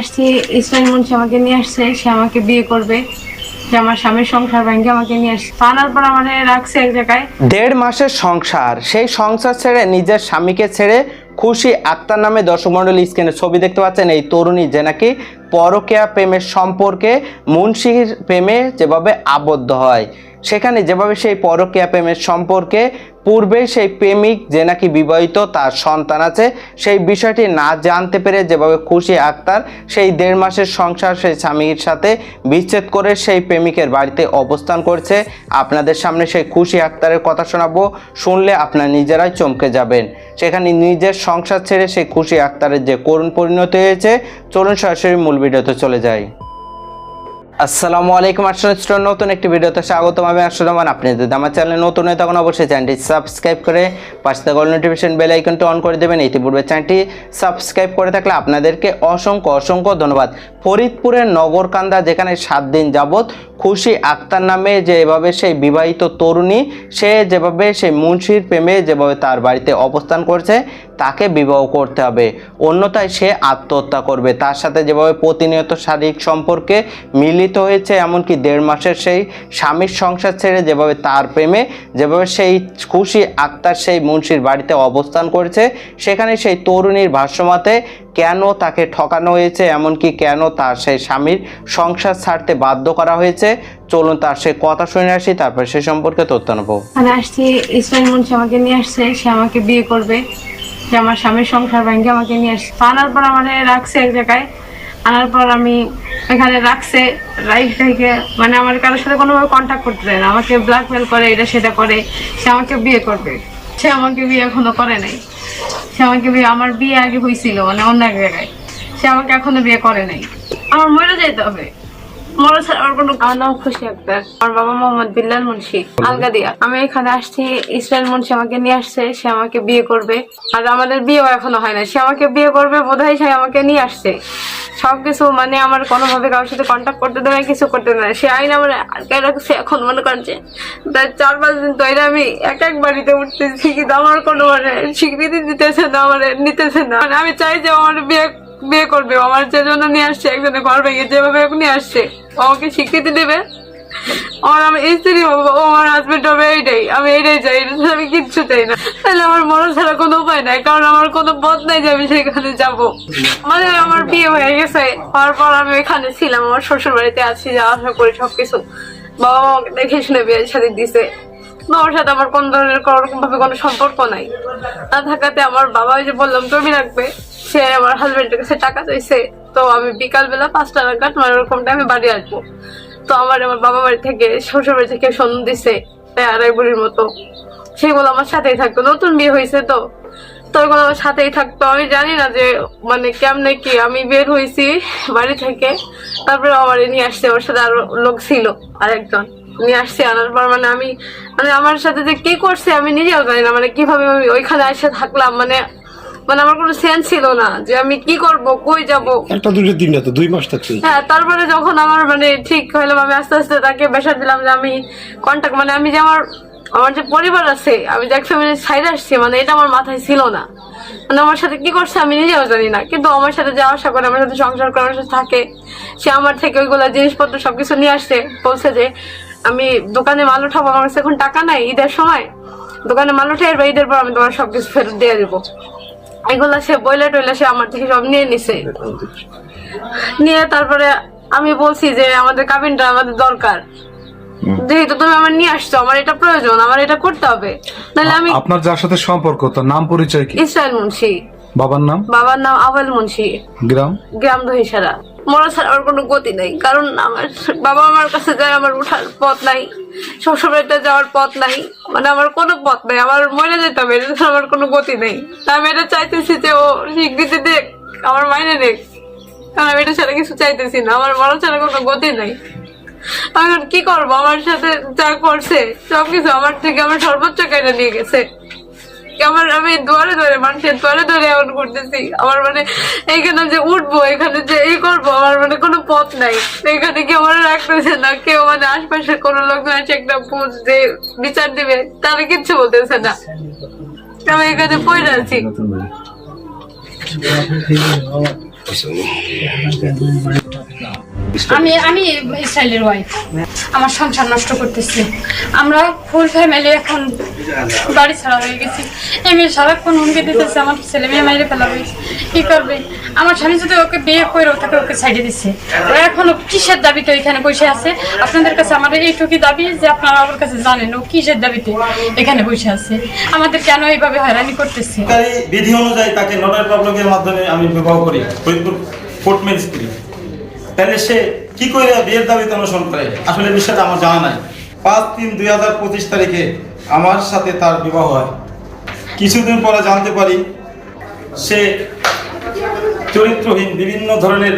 আসছি ইসমাইল মুন্সি আমাকে নিয়ে আসছে, সে আমাকে বিয়ে করবে। আমার স্বামীর সংসার আমাকে নিয়ে আসছে। এক জায়গায়। দেড় মাসের সংসার, সেই সংসার ছেড়ে নিজের স্বামীকে ছেড়ে খুশি আক্তার নামে ছবি দেখতে পাচ্ছেন এই তরুণী পরকেয়া প্রেমের সম্পর্কে মুন্সির প্রেমে যেভাবে আবদ্ধ হয়। সেখানে যেভাবে সেই পরকীয়া প্রেমের সম্পর্কে পূর্বে সেই প্রেমিক যে নাকি বিবাহিত তার সন্তান আছে, সেই বিষয়টি না জানতে পেরে যেভাবে খুশি আক্তার, সেই দেড় মাসের সংসার সেই স্বামীর সাথে বিচ্ছেদ করে সেই প্রেমিকের বাড়িতে অবস্থান করছে। আপনাদের সামনে সেই খুশি আক্তারের কথা শোনাবো। শুনলে আপনার নিজেরাই চমকে যাবেন। সেখানে নিজের সংসার ছেড়ে সেই খুশি আক্তারের যে করুণ পরিণতি হয়েছে, চলুন সরাসরি মূল ভিডিওতে চলে যাই। আসসালামু আলাইকুম আসলে নতুন একটি ভিডিওতে স্বাগতম। আমি আসলে রহমান। আপনি যদি আমার চ্যানেলে নতুন হয়ে তখন অবশ্যই চ্যানেলটি সাবস্ক্রাইব করে পাশে থাকা নোটিফিকেশন বেল আইকনটি অন করে দেবেন। ইতিপূর্বে চ্যানেলটি সাবস্ক্রাইব করে থাকলে আপনাদেরকে অসংখ্য অসংখ্য ধন্যবাদ। ফরিদপুরের নগরকান্দা, যেখানে সাত দিন যাবৎ খুশি আক্তার নামে যে এভাবে সেই বিবাহিত তরুণী, সে যেভাবে সেই মুন্সির প্রেমে যেভাবে তার বাড়িতে অবস্থান করছে, তাকে বিবাহ করতে হবে। অন্যথায় সে আত্মহত্যা করবে। তার সাথে যেভাবে প্রতিনিয়ত শারীরিক সম্পর্কে মিলিত হয়েছে, এমনকি দেড় মাসের সেই স্বামীর সংসার ছেড়ে যেভাবে তার প্রেমে, যেভাবে সেই খুশি আক্তার সেই মুন্সির বাড়িতে অবস্থান করেছে, সেখানে সেই তরুণীর ভাষ্যমতে কেন তাকে ঠকানো হয়েছে, এমনকি কেন তার সেই স্বামীর সংসার ছাড়তে বাধ্য করা হয়েছে, চলুন তার সেই কথা শুনে আসি, তারপর সে সম্পর্কে তথ্য নেব। আসছি আমাকে নিয়ে আসছে, সে আমাকে বিয়ে করবে আমার স্বামীর সংসার ভেঙে আমাকে নিয়ে আসছে। আনার পর মানে রাখছে এক জায়গায় আনার পর আমি এখানে রাখছে, রাইট থেকে মানে আমার কারোর সাথে কোনোভাবে কন্ট্যাক্ট করতে দেয় না। আমাকে ব্ল্যাকমেল করে, এটা সেটা করে, সে আমাকে বিয়ে করবে। সে আমাকে বিয়ে এখনও করে নাই। সে আমাকে বিয়ে, আমার বিয়ে আগে হয়েছিল মানে অন্য এক জায়গায়। সে আমাকে এখনও বিয়ে করে নাই। আমার মরে যেতে হবে। আমার কোনো আমার খুশি আমার বাবা বিল্লাল মুন্সি, আলগাদিয়া। আমি এখানে আসছি মুন্সি আমাকে নিয়ে আসছে, সে আমাকে বিয়ে করবে। আর আমাদের এখনও হয় না সে আমাকে বিয়ে করবে, বোধহয় সে আমাকে নিয়ে আসছে। মানে আমার কোনোভাবে কারোর সাথে কন্ট্যাক্ট করতে দেয় কিছু করতে দেয় সে আইন আমার রাখছে এখন মনে করছে তার চার পাঁচ দিন ধরে আমি এক এক বাড়িতে উঠতেছি, কিন্তু আমার কোনো মানে স্বীকৃতি দিতেছে না, আমার নিতেছে না। মানে আমি চাই যে আমার বিয়ে বিয়ে করবে। আমার যে জন্য নিয়ে আসছে, একজনের ঘর ভেঙে যেভাবে নিয়ে আসছে। আমাকে স্বীকৃতি দেবে? আমার আমার স্ত্রী হব, ও আমার হাজবেন্ড হবে, এইটাই। আমি এইটাই চাই, আমি কিচ্ছু চাই না। তাহলে আমার মরণ ছাড়া কোনো উপায় নাই, কারণ আমার কোনো পথ নাই যে আমি সেখানে যাব। মানে আমার বিয়ে হয়ে গেছে, হওয়ার পর আমি এখানে ছিলাম, আমার শ্বশুর বাড়িতে আছি যাওয়া আসা করি সবকিছু। বাবা আমাকে দেখে শুনে বিয়ের সাথে দিছে। বাবার সাথে আমার কোন ধরনের কোনো রকম ভাবে কোনো সম্পর্ক নাই। না থাকাতে আমার বাবা যে বললাম, জমি রাখবে, সে আমার হাজবেন্ডের কাছে টাকা চাইছে। তো আমি বিকাল বেলা পাঁচটা নাগাদ মানে ওরকম টাইমে বাড়ি আসব। তো আমার আমার বাবা বাড়ি থেকে, শ্বশুর বাড়ি থেকে সন্ধ্যা দিছে, প্রায় আড়াই বুড়ির মতো। সেগুলো আমার সাথেই থাকতো। নতুন বিয়ে হয়েছে তো। তো ওইগুলো আমার সাথেই থাকতো। আমি জানি না যে মানে কেমনে কি। আমি বের হয়েছি বাড়ি থেকে, তারপরে আমার নিয়ে আসছে। ওর সাথে আরও লোক ছিল আরেকজন। নিয়ে আসছে আনার পর মানে আমি মানে আমার সাথে যে কি করছে আমি নিজেও জানি না। মানে কীভাবে আমি ওইখানে এসে থাকলাম। মানে মানে আমার কোনো সেন্স ছিল না যে আমি কি করব কই যাব। একটা দুটো দিন না তো দুই মাস থাকছে। হ্যাঁ তারপরে যখন আমার মানে ঠিক হইলাম আমি আস্তে আস্তে তাকে বেসা দিলাম যে আমি কন্ট্যাক্ট মানে আমি যে আমার আমার যে পরিবার আছে আমি যে এক ফ্যামিলির সাইড আসছি মানে এটা আমার মাথায় ছিল না। মানে আমার সাথে কি করছে আমি নিজেও জানি না। কিন্তু আমার সাথে যাওয়া আসা করে আমার সাথে সংসার করে আমার সাথে থাকে সে আমার থেকে ওইগুলো জিনিসপত্র সবকিছু নিয়ে আসছে বলছে যে আমি দোকানে মাল উঠাবো আমার কাছে এখন টাকা নাই ঈদের সময়। দোকানে মাল উঠে এবার ঈদের পর আমি তোমার সবকিছু ফেরত দিয়ে দেবো। এগুলা সে বইলে টইলে সে আমার থেকে সব নিয়ে নিছে। নিয়ে তারপরে আমি বলছি যে আমাদের কাবিনটা আমাদের দরকার। যেহেতু তুমি আমার নিয়ে আসছো আমার এটা প্রয়োজন আমার এটা করতে হবে। নাহলে আমি আপনার যার সাথে সম্পর্ক তার নাম পরিচয় কি? ইসরায়েল মুন্সি। বাবার নাম? বাবার নাম আওয়াল মুন্সি। গ্রাম? গ্রাম দহিসারা। মরা ছাড়া আমার কোনো গতি নেই কারণ আমার বাবা আমার কাছে যায় আমার উঠার পথ নাই শ্বশুরবাড়িতে যাওয়ার পথ নাই। মানে আমার কোনো পথ নাই, আমার মরে যেতাম এটা ছাড়া আমার কোনো গতি নেই। আমি এটা চাইতেছি যে ও স্বীকৃতি দেখ, আমার মাইনে দেখ কারণ আমি এটা ছাড়া কিছু চাইতেছি না, আমার মরা ছাড়া কোনো গতি নাই। আমি কি করব? আমার সাথে যা করছে, সবকিছু আমার থেকে আমার সর্বোচ্চ কেটে নিয়ে গেছে। আমার, আমি দুয়ারে দুয়ারে মানুষের দুয়ারে দুয়ারে এমন করতেছি। আমার মানে এইখানে যে উঠবো এখানে যে এই করব, আমার মানে কোনো পথ নাই। এখানে কেউ আমার রাখতেছে না, কেউ মানে আশপাশে কোনো লোকজন আছে একটা বুঝ যে বিচার দিবে, তারা কিচ্ছু বলতেছে না। আমি এখানে পড়ে আছি। আমি আমি ইসরায়েলের ওয়াইফ আমার সংসার নষ্ট করতেছি। আমরা ফুল ফ্যামিলি এখন বাড়ি ছাড়া হয়ে গেছি। এই মেয়ে সারাক্ষণ হুমকি দিতেছে আমার ছেলে মেয়ে মাইরে ফেলাবে। কি করবে? আমার স্বামী যদি ওকে বিয়ে করে ওকে ওকে সাইডে দিচ্ছে ও এখনও কিসের দাবিতে এখানে বসে আছে? আপনাদের কাছে আমার এইটুকুই দাবি যে আপনারা আমার কাছে জানেন ও কিসের দাবিতে এখানে বসে আছে? আমাদের কেন এইভাবে হয়রানি করতেছে? বিধি অনুযায়ী তাকে নোটারি পাবলিকের মাধ্যমে আমি বিবাহ করি ফরিদপুর কোর্ট ম্যাজিস্ট্রি তাহলে সে কি করে বিয়ের দাবিতে অনুসরণ করে আসলে বিষয়টা আমার জানা নাই। পাঁচ তিন দুই হাজার পঁচিশ তারিখে আমার সাথে তার বিবাহ হয়। কিছুদিন পরে জানতে পারি, সে চরিত্রহীন, বিভিন্ন ধরনের,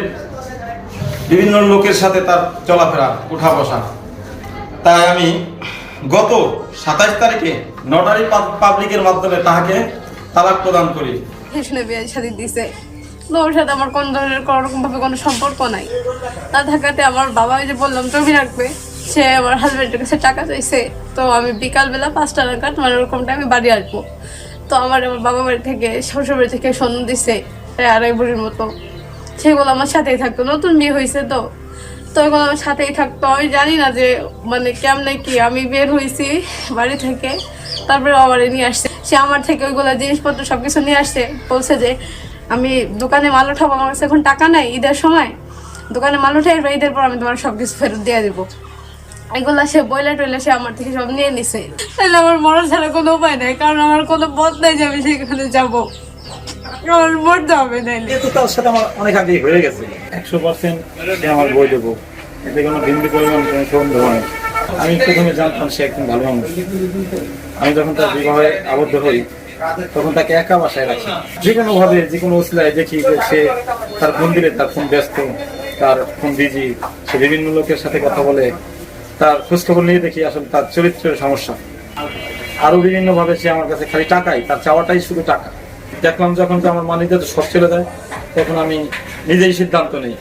বিভিন্ন লোকের সাথে তার চলাফেরা উঠা বসা তাই আমি গত সাতাশ তারিখে নটারি পাবলিকের মাধ্যমে তাহাকে তালাক প্রদান করি। দিছে। তো সাথে আমার কোন ধরনের কোনো রকম ভাবে কোনো সম্পর্ক নাই। তা থাকাতে আমার বাবা যে বললাম জমি রাখবে। সে আমার হাজবেন্ডের কাছে টাকা চাইছে। তো আমি বিকালবেলা পাঁচটা নাগাদ মানে ওরকম টাইমে বাড়ি আসব। তো আমার আমার বাবা বাড়ি থেকে শ্বশুর বাড়ি থেকে স্বর্ণ দিছে, প্রায় আড়াই ভরির মতো। সেগুলো আমার সাথেই থাকতো, নতুন বিয়ে হয়েছে তো। তো এগুলো আমার সাথেই থাকতো। আমি জানি না যে মানে কেমনে কি, আমি বের হয়েছি বাড়ি থেকে। তারপরে আবার নিয়ে আসছে। সে আমার থেকে ওইগুলো জিনিসপত্র সবকিছু নিয়ে আসছে, বলছে যে আমি দোকানে মাল উঠাবো আমার কাছে এখন টাকা নাই ঈদের সময়। দোকানে মাল উঠে ঈদের পর আমি তোমার সবকিছু ফেরত দিয়ে দেবো। এগুলা সে বইলে টইলে সে আমার থেকে সব নিয়ে নিছে। তাহলে আমার মরা ছাড়া কোনো উপায় নাই কারণ আমার কোনো পথ নাই যে আমি সেখানে যাব। আমার মরতে হবে নাইলে। তো তার সাথে আমার অনেক আগেই হয়ে গেছে। একশো পার্সেন্ট আমার বই দেবো। এতে কোনো বিন্দু পরিমাণ কোনো সন্দেহ আমি প্রথমে জানতাম সে একজন ভালো মানুষ। আমি যখন তার বিবাহে আবদ্ধ হই তখন তাকে একা বাসায় রাখি। যে কোনো ভাবে যে কোনো উসলায় দেখি যে সে তার ফোন দিলে তার ফোন ব্যস্ত, তার ফোন বিজি, সে বিভিন্ন লোকের সাথে কথা বলে, তার খোঁজখবর নিয়ে দেখি আসলে তার চরিত্রের সমস্যা। আরও বিভিন্ন ভাবে সে আমার কাছে খালি টাকাই, তার চাওয়াটাই শুধু টাকা। দেখলাম যখন যে আমার মানিতে তো সব চলে যায়, তখন আমি নিজেই সিদ্ধান্ত নিই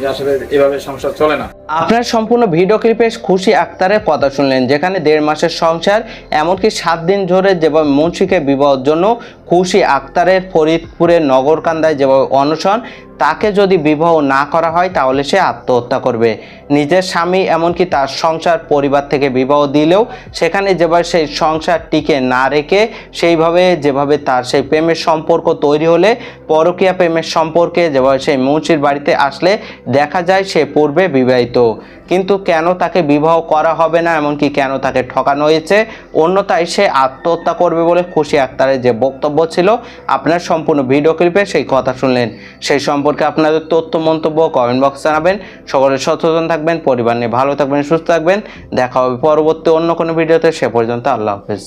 যে আসলে এভাবে সংসার চলে না। আপনার সম্পূর্ণ ভিডিও ক্লিপে খুশি আক্তারের কথা শুনলেন, যেখানে দেড় মাসের সংসার, এমনকি সাত দিন ধরে যেভাবে মুন্সিকে বিবাহের জন্য খুশি আক্তারের ফরিদপুরের নগরকান্দায় যেভাবে অনশন তাকে যদি বিবাহ না করা হয়, তাহলে সে আত্মহত্যা করবে। নিজের স্বামী এমনকি তার সংসার পরিবার থেকে বিবাহ দিলেও সেখানে যেভাবে সেই সংসার টিকে না রেখে, সেইভাবে যেভাবে তার সেই প্রেমের সম্পর্ক তৈরি হলে, পরকীয়া প্রেমের সম্পর্কে যেভাবে সেই মুন্সির বাড়িতে আসলে দেখা যায়, সে পূর্বে বিবাহিত। কিন্তু কেন তাকে বিবাহ করা হবে না, এমনকি কেন তাকে ঠকানো হয়েছে? অন্যথায় সে আত্মহত্যা করবে বলে খুশি আক্তারের যে বক্তব্য ছিল, আপনার সম্পূর্ণ ভিডিও ক্লিপে সেই কথা শুনলেন। সেই সম্পর্কে আপনাদের তথ্য, মন্তব্য কমেন্ট বক্স জানাবেন। সকলে সচেতন থাকবেন, পরিবার নিয়ে ভালো থাকবেন, সুস্থ থাকবেন। দেখা হবে পরবর্তী অন্য কোনো ভিডিওতে। সে পর্যন্ত আল্লাহ হাফেজ।